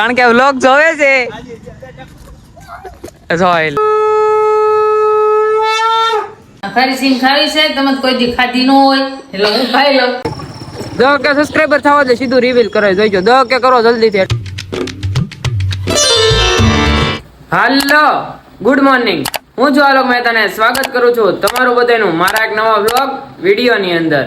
કારણ કે વ્લોગ જોવે છે. ખારી સિંગ ખાવી છે તમે કોઈ દી ખાધી ન હોય એટલે હું ખાઈ લઉં. દો કે સબસ્ક્રાઇબર થવા દે સીધું રિવીલ કરો જોઈજો દો કે કરો જલ્દી થી હાલો ગુડ મોર્નિંગ હું છું આલોક મહેતાને સ્વાગત કરું છું તમારું બધાનું મારા એક નવા વ્લોગ વીડિયો ની અંદર.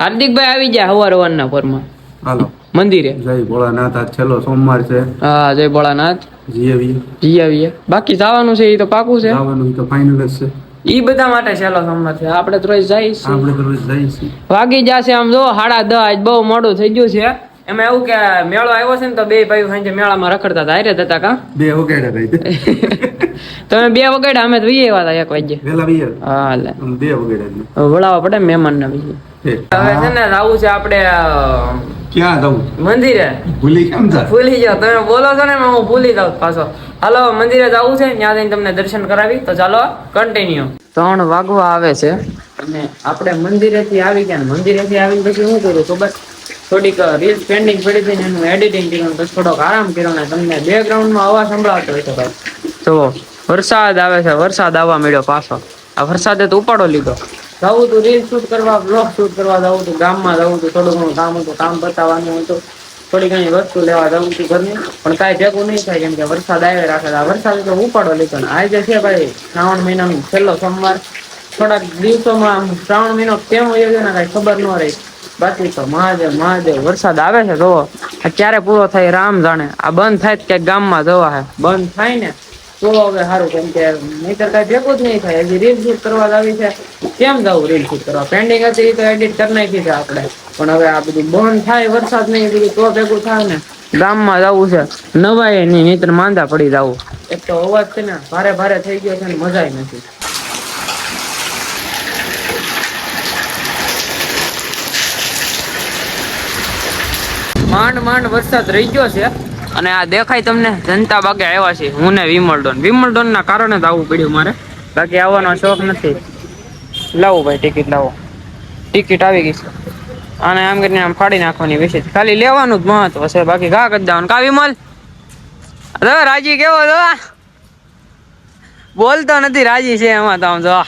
હાર્દિકભાઈ આવી ગયા હવાર હવારના પરમાં. હાલો. મંદિરે? જય ભોળાનાથ આજ છેલ્લો સોમવાર છે. હા જય ભોળાનાથ. જીએવી જી આવીએ બાકી જવાનું છે એ તો પાકું છે? જવાનું તો ફાઇનલ જ છે. ઈ બધા માટે છેલ્લો સોમવાર છે. આપણે તો જઈશ આપણે તો જઈએ વાગી જશે આમ જો સાડા દસ આજ બહુ મોડું થઈ ગયું છે. એમાં એવું કે મેળો આવ્યો છે ને તો બે ભાઈ સાંજે મેળામાં રખડતા હતા. હારે હતા કા? બે વગાડ્યા તમે બે વગાડ્યા? અમે તો વીએ હતા એક વાગ્યે. વેલા બે હા લે બે વગાડ્યા વળાવા પડે મહેમાન ને હવે છે ને આવું છે આપણે ક્યાં જવું મંદિરે. ભૂલી કેમ જા ભૂલી જાવ તમે બોલો છો ને હું ભૂલી જાઉં પાછો. હાલો મંદિરે જવું છે ત્યાં જઈને તમને દર્શન કરાવી. તો ચાલો કન્ટિન્યુ ત્રણ વાગવા આવે છે. અને આપણે મંદિરેથી આવી ગયા ને મંદિરેથી આવીને પછી શું કરું ખબર? થોડીક રીલ્સ પેન્ડિંગ પડી હતી ને એનું એડિટિંગ કર્યું પછી થોડોક આરામ કર્યો ને તમને બેકગ્રાઉન્ડમાં અવાજ સંભળાતો હોય તો ભાઈ. તો વરસાદ આવે છે વરસાદ આવવા મળ્યો પાછો. આ વરસાદે તો ઉપાડો લીધો. જવું તું રીલ શૂટ કરવા બ્લોગ શૂટ કરવા જવું તું ગામમાં જવું તું થોડું ઘણું કામ હતું, કામ બતાવવાનું હતું, થોડી ઘણી વસ્તુ લેવા જવું હતું ઘરની, પણ કાંઈ ભેગું નહીં થાય, કેમ કે વરસાદ આવે રાખે વરસાદ તો ઉપાડો લીધો ને. આજે છે ભાઈ, શ્રાવણ મહિનાનો છેલ્લો સોમવાર. થોડાક દિવસોમાં શ્રાવણ મહિનો કેમ વયો ગયો ને કાંઈ ખબર ન રહી. બાકી તો મહાદેવ મહાદેવ, વરસાદ આવે છે જોવો ક્યારે પૂરો થાય રામ જાણે. આ બંધ થાય તો ક્યાંક ગામમાં જવા હે. બંધ થાય ને. તો હવે સારું કેમ કે નહીતર કાંઈ ભેગું જ નહીં થાય. હજી રીલ શૂટ કરવા આવી છે. કેમ જવું રીલ શૂટ કરવા? પેન્ડિંગ હતી તો એડિટ કરી નાખી છે આપણે. પણ હવે આ બધું બંધ થાય, વરસાદ નહીં બધું તો ભેગું થાય ને. ગામમાં જવું છે. નવાય નહીં, નહીતર માંદા પડી જવું એક તો અવાજ છે ને, ભારે ભારે થઈ ગયો છે ને મજા નથી. માંડ માંડ વરસાદ રહી ગયો છે. અને આ દેખાય તમને, જનતા બાગે આવ્યા છે. હું ને વિમલડોન. વિમલડોન ના કારણે જ આવવું પડ્યું મારે. બાકી આવવાનો શોખ નથી. લાવો ભાઈ, ટિકિટ લાવો. ટિકિટ આવી ગઈ છે. અને આમ કરીને આમ ફાડી નાખવાની વિશે ખાલી લેવાનું જ મહત્વ છે. બાકી ઘા કરી દેવાનું કા વિમલ? અરે રાજી કેવો તો બોલતો નથી, રાજી છે એમાં તો આમ જો.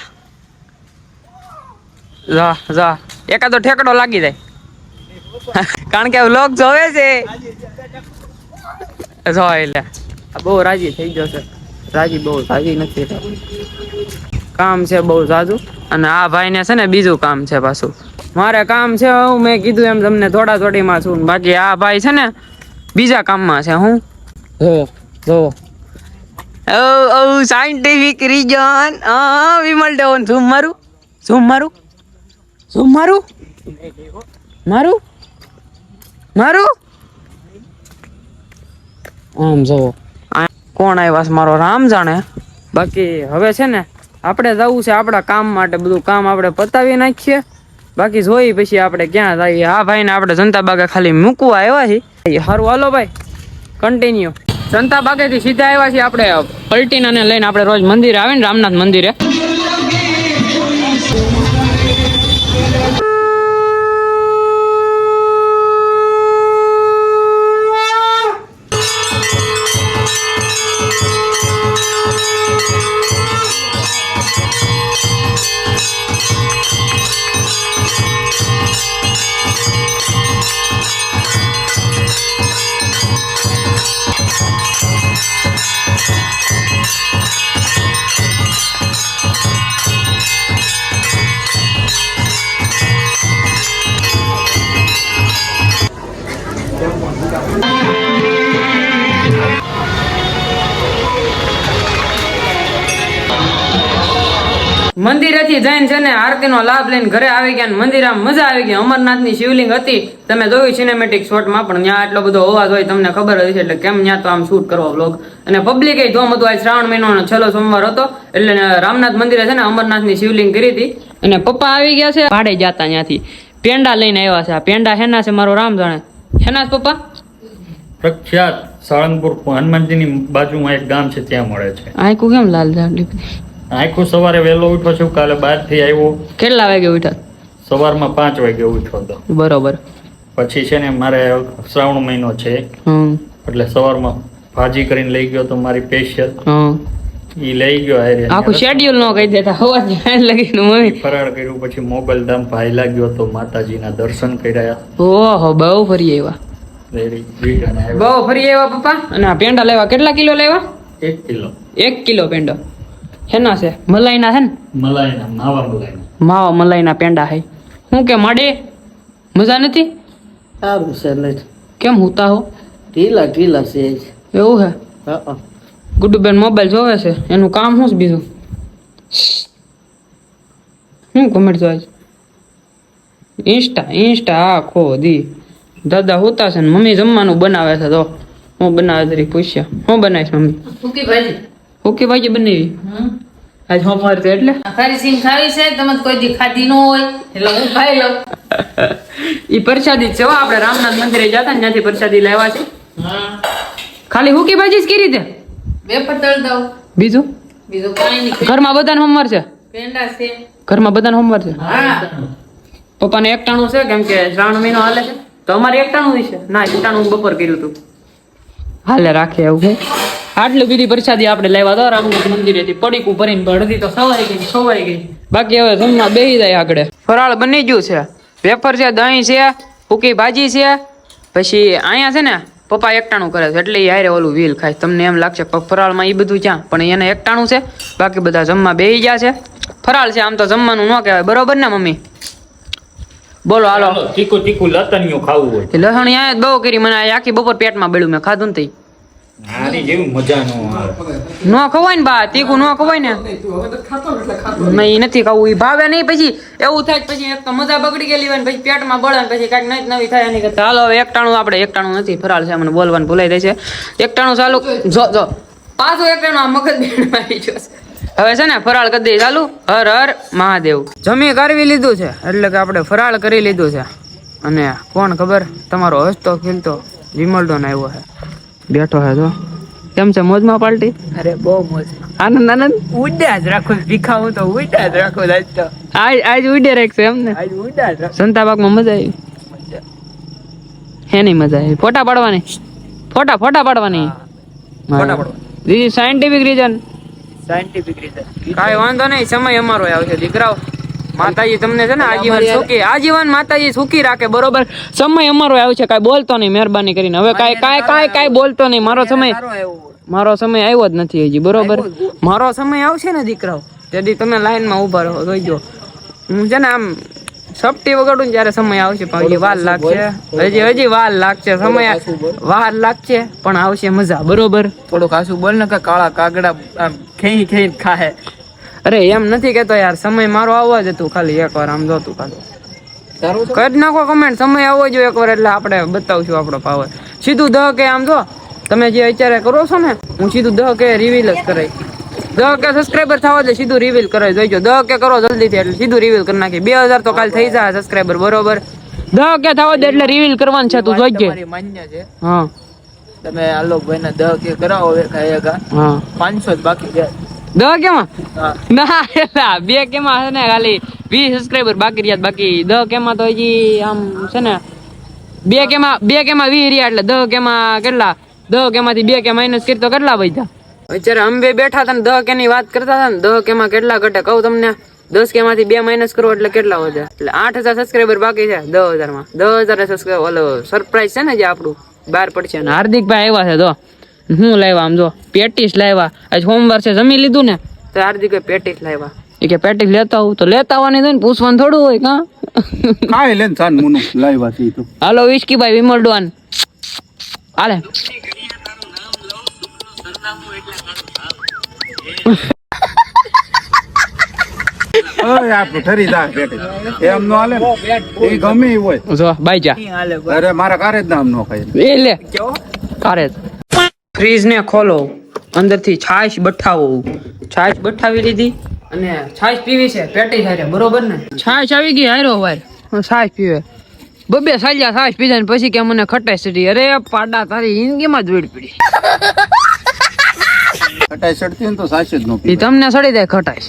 જા જા. એકાદો ઠેકડો લાગી જાય. કારણ કે વ્લોગ જોવે છે. જો એટલે આ બહુ રાજી થઈ ગયો છે રાજી બહુ રાજી નથી. કામ છે બહુ જાજુ અને આ ભાઈને છે ને બીજું કામ છે પાછું મારે કામ છે હું મેં કીધું એમ તમને થોડા થોડીમાં છું બાકી આ ભાઈ છે ને બીજા કામમાં છે હું જો જો ઓ ઓ સાયન્ટિફિક રીજન હા વિમલ ડેવન શું મારું શું મારું શું મારું મારું મારું આમ જો કોણ આવ્યા છે? મારો રામ જાણે. બાકી હવે છે ને, આપણે જવું છે આપણા કામ માટે, બધું કામ આપણે પતાવી નાખીએ. બાકી જોઈ પછી આપણે ક્યાં જઈએ. આ ભાઈને આપણે જનતા બાગે ખાલી મૂકવા આવ્યા છીએ. સારું હાલો ભાઈ કન્ટિન્યુ જનતા બાગેથી સીધા આવ્યા છીએ આપણે. પલટીનાને લઈને આપણે રોજ મંદિરે આવે ને રામનાથ મંદિરે. મંદિરેથી જઈને છે ને આરતીનો લાભ લઈને ઘરે આવી ગયા ને મંદિર આમ મજા આવી ગઈ. અમરનાથની શિવલિંગ હતી. તમે જોયું સિનેમેટિક શોટમાં પણ ત્યાં આટલો બધો અવાજ હોય તમને ખબર હતી એટલે કેમ ત્યાં તો આમ શૂટ કરવો બ્લોગ અને પબ્લિકે જોમ હતું આજ શ્રાવણ મહિનાનો છેલ્લો સોમવાર હતો. એટલે રામનાથ મંદિરે છે ને અમરનાથની શિવલિંગ કરી હતી. અને પપ્પા આવી ગયા છે ભાડે જાતા ત્યાંથી. પેંડા લઈને આવ્યા છે. આ પેંડા હેના છે મારો રામ જાણે. હેના છે પપ્પા? પ્રખ્યાત સાળંગપુર હનુમાનજીની બાજુમાં એક ગામ છે ત્યાં મળે છે. આખું કેમ લાલ આખું સવારે વહેલો ઉઠો છું કાલે બહારથી આવ્યો. કેટલા વાગે ઉઠા સવારમાં પાંચ વાગે ઉઠો હતો. બરોબર. પછી છે ને મારે શ્રાવણ મહિનો છે. એટલે સવારમાં ભાજી કરીને લઈ ગયો તો મારી સ્પેશિયલ ઈ લઈ ગયો હારે. આખું શેડ્યુલ નો કહી દેતા હવા જ્યાં લગીને મમ્મી ફરાળ કર્યું પછી મોગલ ધામ ભાઈ લાગ્યો તો માતાજીના દર્શન કર્યા. ઓહો બહુ ફરી આવ્યો. બહુ ફરી આવ્યા પપ્પા. અને આ પેંડા લેવા કેટલા કિલો લેવા? એક કિલો. એક કિલો પેંડો. હેના છે? મલાઈના છે ને? મલાઈના માવા મલાઈના. માવા મલાઈના પેંડા હે હું કે માડે? મજા નથી? સારું છે લઈ કેમ હુતા હો? ઢીલા ઢીલા છે એવું હે? હા ગુડ્ડુબેન મોબાઈલ જોવે છે? એનું કામ શું છે બીજું? શું કોમેન્ટ જોઈ ઇન્સ્ટા ઇન્સ્ટા આખો દી. દાદા હોતા છે ને મમ્મી જમવાનું બનાવે છે તો હું બનાવે તરી પૂછ્યા. હું બનાવીશ મમ્મી? ભાજી ઓકે ભાઈ બનાવી. આજ હું મારતો એટલે. ખરી સિંગ ખાવી છે તમે કોઈ દી ખાધી ન હોય એટલે હું ખાઈ લઉં. ઈ પ્રસાદી છે આપણે રામનાથ મંદિરે જતા ને ત્યાંથી પ્રસાદી લેવા છે. ખાલી ખાલી કે ભાજી કરી રીતે? બે પતળ દઉં. બીજું? બીજું કાંઈ નહીં. ઘરમાં બધાને હોમવાર છે? પેંડા છે. ઘરમાં બધાને હોમવાર છે? હા. પપ્પાને એકટાણું છે કેમ કે શ્રાવણ મહિનો હાલે છે. તો અમારે એકટાણું છે. ના એકટાણું બપોર કર્યું હતું. હાલે રાખે એવું છે. આટલી બીજી પ્રસાદી આપણે લેવા તો રામનાથ મંદિરેથી પડીકું ભરીને અડધી તો સવાઈ ગઈ સવાઈ ગઈ. બાકી હવે જમવા બેહી જાય આગળ. ફરાળ બની ગયું છે. વેફર છે દહીં છે ફૂકી ભાજી છે. પછી અહીંયા છે ને પપ્પા એકટાણું કરે છે. એટલે યારે ઓલું વ્હીલ ખાય. તમને એમ લાગશે ફરાળમાં એ બધું ક્યાં? પણ એને એકટાણું છે. બાકી બધા જમવા બેહી ગયા છે. ફરાળ છે આમ તો જમવાનું ન કહેવાય. બરોબર ને મમ્મી? બોલો હાલો. તીખું તીખું લતનિયું ખાવું હોય. લસણ બહુ કરી મને આ આખી બપોર પેટમાં બેડું મેં ખાધું તઈ. જેવી મજા નો ખવાય ને બા તીખું ન ખવાય ને. મેં ઈ નથી ખાવું એ ભાવે નહીં પછી એવું થાય પછી એક તો મજા બગડી ગયેલી હોય ને પછી પેટમાં બળે ને પછી કાંઈક નવી નવી થાય એની કરતા. હાલો હવે એકટાણું આપણે એકટાણું નથી ફરાળ છે મને બોલવાનું ભૂલાઈ જાય છે. એકટાણું ચાલુ જો જો. પાછું એકટાણું આ મગજ બેડ મારી હવે છે ને ફરાળ કરી દઈએ. ચાલુ? હર હર મહાદેવ. જમી કરવી લીધું છે એટલે કે આપણે ફરાળ કરી લીધું છે. અને કોણ ખબર? તમારો હસતો ખીલતો વિમલડોન આવ્યો છે. બેઠો છે તો કેમ છે મોજમાં પાર્ટી અરે બહુ મોજ. આનંદ આનંદ? ઉડ્યા જ રાખો ભીખાવું તો ઉડ્યા જ રાખો આજ તો. આજ આજ ઉડે રાખશે એમ ને? આજ ઉડ્યા જ સંતાબાગમાં મજા આવી? હે નહીં મજા આવી? ફોટા પાડવાની? ફોટા ફોટા પાડવાની? ફોટા પાડવા સાયન્ટિફિક રીઝન સાયન્ટિફિક રીઝન કાંઈ વાંધો નહીં સમય અમારો આવશે. દીકરાઓ માતાજી તમને છે ને આજીવન સુખી આજીવન માતાજી સુખી રાખે બરોબર? સમય અમારો આવશે કાંઈ બોલતો નહીં મહેરબાની કરીને. હવે કાંઈ કાંઈ કાંઈ કાંઈ બોલતો નહીં મારો સમય મારો સમય આવ્યો જ નથી હજી બરોબર? મારો સમય આવશે ને દીકરાઓ? તેથી તમે લાઈનમાં ઊભા રહો જોઈજો હું છે ને આમ સપટી વગાડું ત્યારે સમય આવશે પણ હજી વાર લાગશે. હજી હજી વાર લાગશે સમય વાર લાગશે પણ આવશે મજા બરોબર? થોડું ખાસું બોલ ને કે કાળા કાગડા આમ ખેઈ ખેઈ ખાહે અરે એમ નથી કેતો યાર સમય મારો આવવા જ હતું ખાલી એકવાર આમ જોતું ખાલી. કરી નાખો કમેન્ટ સમય આવવો જોઈએ એકવાર એટલે આપણે બતાવશું આપણો પાવર સીધું દહ કે આમ જો તમે જે અત્યારે કરો છો ને હું સીધું દહ કે રિવીલ જ કરાય દહ કે સબસ્ક્રાઈબર થવા દે સીધું રિવીલ કરો જોઈજો દહ કે કરો જલ્દીથી એટલે સીધું રિવીલ કરી નાખી. બે હજાર તો કાલ થઈ જાય સબસ્ક્રાઈબર બરોબર? દહ કે થવા દે એટલે રિવીલ કરવાનું છે તું જોઈજે. માન્ય છે. હા. તમે આલોક ભાઈ ના દહ કે કરાવો એકા હા. પાંચસો જ બાકી છે. દહ કેમાં? ના એલા બે કેમાં છે ને ખાલી વીસ સબસ્ક્રાઈબર બાકી રહ્યા બાકી. દસ કેમાં તો હજી આમ છે ને બે કેમાં બે કેમાં વીસ રહ્યા એટલે દહ કેમાં કેટલા? દહ કેમાંથી બે કે માઇનસ કરી તો કેટલા બચ્યા અત્યારે અમે બે બેઠા હતા ને દહ કે ની વાત કરતા હતા ને દહ કેમાં કેટલા ઘટે? કહું તમને દસ કે માંથી બે માઇનસ કરો એટલે કેટલા વધે? એટલે આઠ હજાર સબસ્ક્રાઈબર બાકી છે દસ હજારમાં. દસ હજાર સબસ્ક્રાઈબર ઓલો સરપ્રાઈઝ છે ને જે આપણું બહાર પડશે ને. હાર્દિકભાઈ આવ્યા છે તો હું લાવ્યા આમ જો. પેટીસ લાવ્યા. આજ સોમવાર છે જમી લીધું ને? તો હાર્દિકે પેટીસ લાવ્યા. એ કે પેટીસ લેતા આવું તો લેતા આવવાની તો ને પૂછવાનું થોડું હોય કા? કાંઈ લે ને સાન મુનું લાવ્યા છે તો. હાલો વિસ્કીભાઈ વિમલ ડોન હાલે. ફ્રીજ ને ખોલો. અંદરથી છાશ બઠાવો. છાશ બઠાવી લીધી અને છાશ પીવી છે. પેટી હારે બરોબર ને? છાશ આવી ગઈ હારો વાર છાશ પીવે. બબે સાલ્યા છાશ પીધા ને પછી કે મને ખટાઈ સડી અરે પાડા તારી જિંદગીમાં જ વેડ પડી. ખટાઈ ચડતી ને તો સાચે જ નો પી તમને સડી જાય ખટાઈ.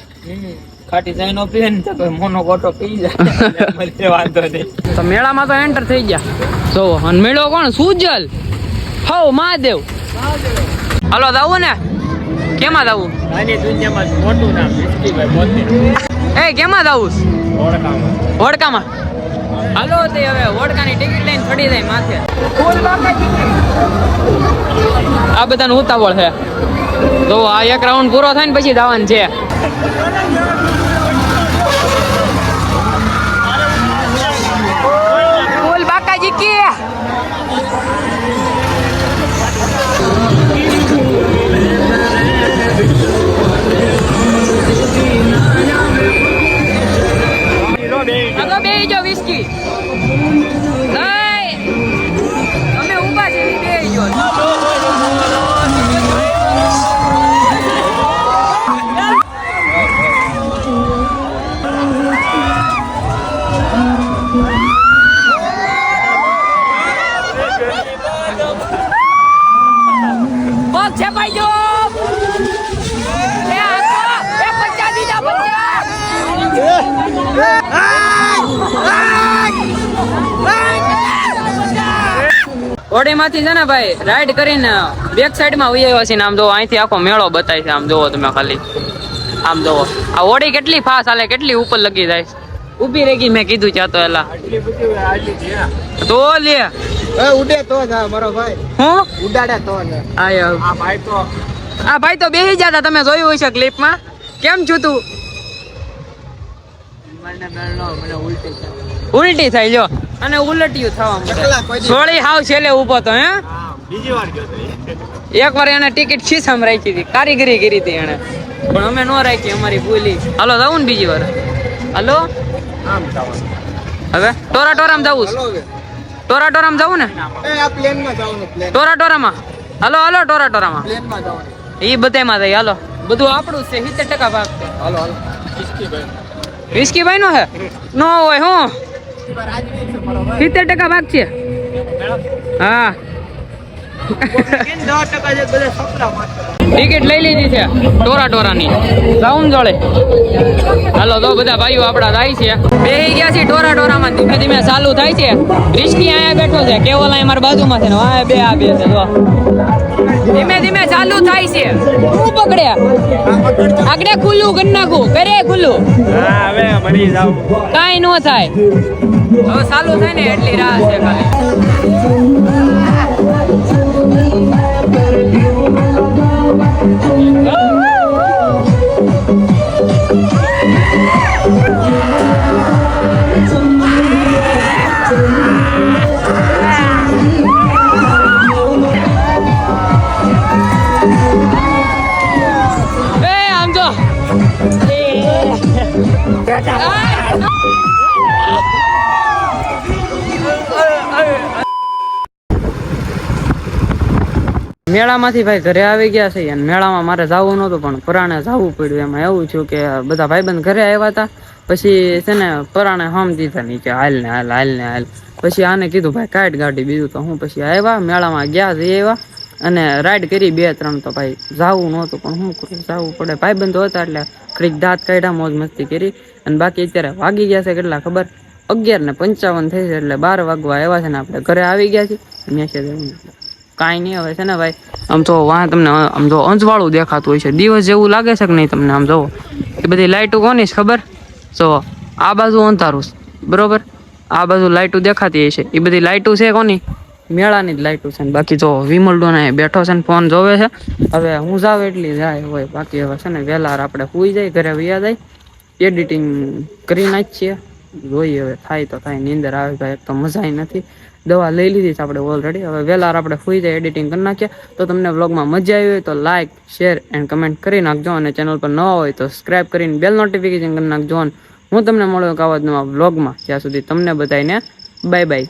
ખાટી ચાઈ નો પીએ ને તો મોનો ગોટો પી જાય. વાંધો નહીં. તો મેળામાં તો એન્ટર થઈ ગયા. જો અને મેળો કોણ? સુજલ. હો મહાદેવ. હાલો જાવું ને? કેમાં દાવું આની દુનિયામાં મોટું નામ વિસ્કીભાઈ મોતી. એ કેમાં દાવું ઓડકામાં ઓડકામાં હાલો તે હવે ઓડકાની ટિકિટ લઈને ચડી જાય માથે. આ બધાનું ઉતાવળ છે. તો આ એક રાઉન્ડ પૂરો થાય ને પછી દાવાન છે. પગ છે ભાઈ જો. એ આખો, એ પચાસ દીધા ઓડીમાંથી છે ને ભાઈ રાઈડ કરીને બેક સાઈડમાં ઉઈ આવ્યો છે આમ જો અહીંથી આખો મેળો બતાય છે, આમ જોવો તમે ખાલી. આમ જોવો. આ ઓડી કેટલી ફાસ્ટ હાલે, કેટલી ઉપર લગી જાય. ઊભી રહી મેં કીધું ચાતો એલા. તો લે. એ ઉડે તો જ મારો ભાઈ. હું? ઉડાડે તો જ. આયો આ ભાઈ તો આ ભાઈ તો બેહી જતા તમે જોયું હશે ક્લિપમાં કેમ છું તું? ઉલટી થઈ જો. અને ઉલટ્યું થવા સોળી હાવ છેલ્લે ઊભો તો હે? બીજી વાર ગયો એક વાર એને ટિકિટ ખીસામાં રાખી હતી કારીગરી કરી હતી એને પણ અમે નો રાખી અમારી ભૂલી. હાલો જવું ને બીજી વાર. હાલો? આમ હવે? ટોરા ટોરામાં જવું ટોરા ટોરામાં જવું ને? એ આ પ્લેનમાં જવાનું પ્લેન. ટોરા ટોરામાં હાલો હાલો ટોરા ટોરામાં જવાનું એ બધામાં જાય હાલો. બધું આપણું છે સિત્તેર ટકા ભાગ છે. હાલો હાલો. વિસ્કી ભાઈ નો હે? નો હોય હું સિત્તેર ટકા ભાગ છે? હા. ટિકિટ લઈ લીધી છે ટોરા ટોરાની રાઉન્ડ જોડે. હાલો તો બધા ભાઈઓ આપણા થાય છે. બે ગયા છે ટોરા ટોરામાં ધીમે ધીમે ચાલુ થાય છે. રિસ્કી અહીંયા બેઠો છે. કેવલ અહીં મારા બાજુમાં છે ને વાંહે બે આ બે છે જો. ધીમે ધીમે ચાલુ થાય છે. હું પકડ્યા આગળ ખુલ્લું કરી નાખું. કરે ખુલ્લું. કાંઈ નો થાય. હવે ચાલુ થાય ને એટલી રાહ છે ખાલી. એ મેળામાંથી ભાઈ ઘરે આવી ગયા છે અને મેળામાં મારે જવું નહોતું, પણ પરાણે જવું પડ્યું. એમાં એવું છું કે બધા ભાઈબંધ ઘરે આવ્યા હતા. પછી છે ને પરાણે હમ દીધા નીચે હાલ ને હાલ હાલ ને હાલ. પછી આને કીધું, ભાઈ, કાઢ ગાડી બીજું તો. હું પછી આવ્યા, મેળામાં ગયા જઈ આવ્યા અને રાઈડ કરી બે ત્રણ તો ભાઈ જાવું નહોતું, પણ શું કરું જાવું પડે. ભાઈબંધો હતા એટલે ખરીક દાંત કાઢ્યા, મોજ મસ્તી કરી. અને બાકી અત્યારે વાગી ગયા છે કેટલા ખબર? અગિયાર ને પંચાવન થઈ છે એટલે બાર વાગવા આવ્યા છે ને આપણે ઘરે આવી ગયા છીએ. મેસેજ કાંઈ નહીં. હવે છે ને ભાઈ, આમ તો વાહ, તમને આમ જો અંજવાળું દેખાતું હોય છે. દિવસ જેવું લાગે છે કે નહીં તમને આમ જોવો એ બધી લાઇટો કોની છે ખબર? જો, આ બાજુ અંધારું છે. બરોબર? આ બાજુ લાઇટો દેખાતી હશે એ બધી લાઇટો છે કોની? મેળાની જ લાઇટો છે ને. બાકી જો વિમલ એ બેઠો છે ને, ફોન જોવે છે. હવે હું જાવ એટલી જાય હોય. બાકી હવે છે ને, વહેલા આપણે સુઈ જાય, ઘરે વૈયા જાય. એડિટિંગ કરી નાખીએ. જોઈએ હવે, થાય તો થાય, નીંદર આવે, ભાઈ, એક તો મજા નથી. દવા લઈ લીધી છે આપણે ઓલરેડી હવે વહેલા આપણે ફૂઈ જાય એડિટિંગ કરી નાખીએ. તો તમને વ્લોગમાં મજા આવી હોય તો લાઇક શેર એન્ડ કમેન્ટ કરી નાખજો અને ચેનલ પર નવા હોય તો સબસ્ક્રાઈબ કરીને બેલ નોટિફિકેશન કરી નાખજો. હું તમને મળ્યો એક આવા વ્લોગમાં જ્યાં સુધી તમને બધાને બાય બાય